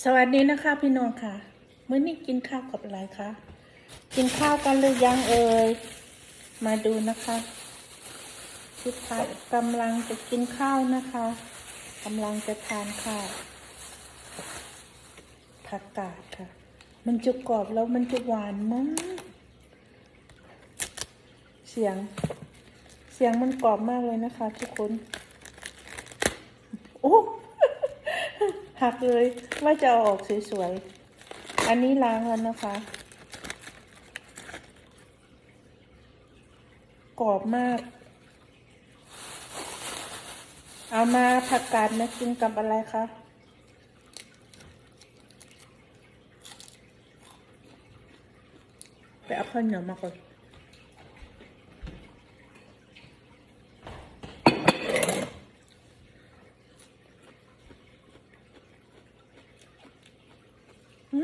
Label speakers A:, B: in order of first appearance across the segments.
A: สวัสดีนะคะพี่น้องค่ะมื้อนี้กินข้าวกับอะไรคะกินข้าวกันหรือยังเอ่ยมาดูนะคะพี่พัดกำลังจะกินข้าวนะคะกำลังจะทานข้าวผักกาดค่ะ มันจะกรอบแล้วมันจะหวานมากเสียง เสียงมันกรอบมากเลยนะคะ ทุกคน โอ้ หักเลยว่าจะอออกสวยๆ อันนี้ล้างแล้วนะคะ กรอบมาก เอามาผักกาดมากินกับอะไรคะไปเอาข้าวเหนียวมาก่อน กิ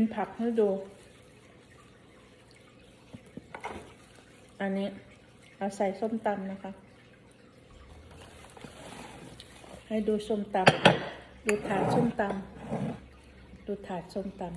A: นผักให้ดู อันนี้เอาใส่ส้มตำนะคะ ให้ดูส้มตำดูถาดส้มตำ ดูถาดส้มตำ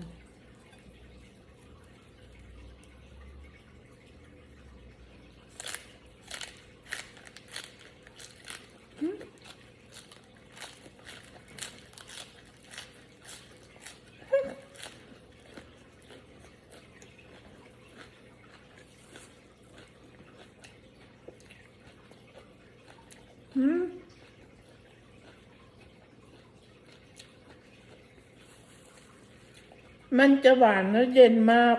A: หืม มันจะหวานแล้วเย็นมาก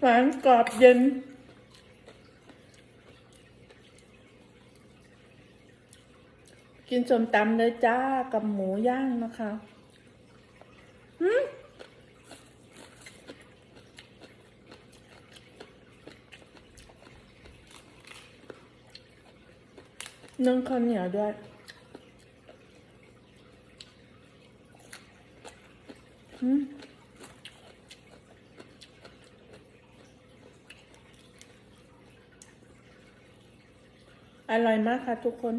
A: หวานกรอบเย็น กินสมตำเลยจ้ากับหมูย่างนะคะหืมนึ่งข้าวเหนียวด้วย อืม อร่อยมากค่ะทุกคน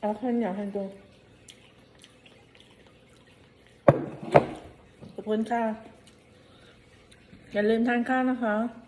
A: เอาข้าวเหนียวให้ดูขอบคุณค่ะ อย่าลืมทานข้าวนะคะ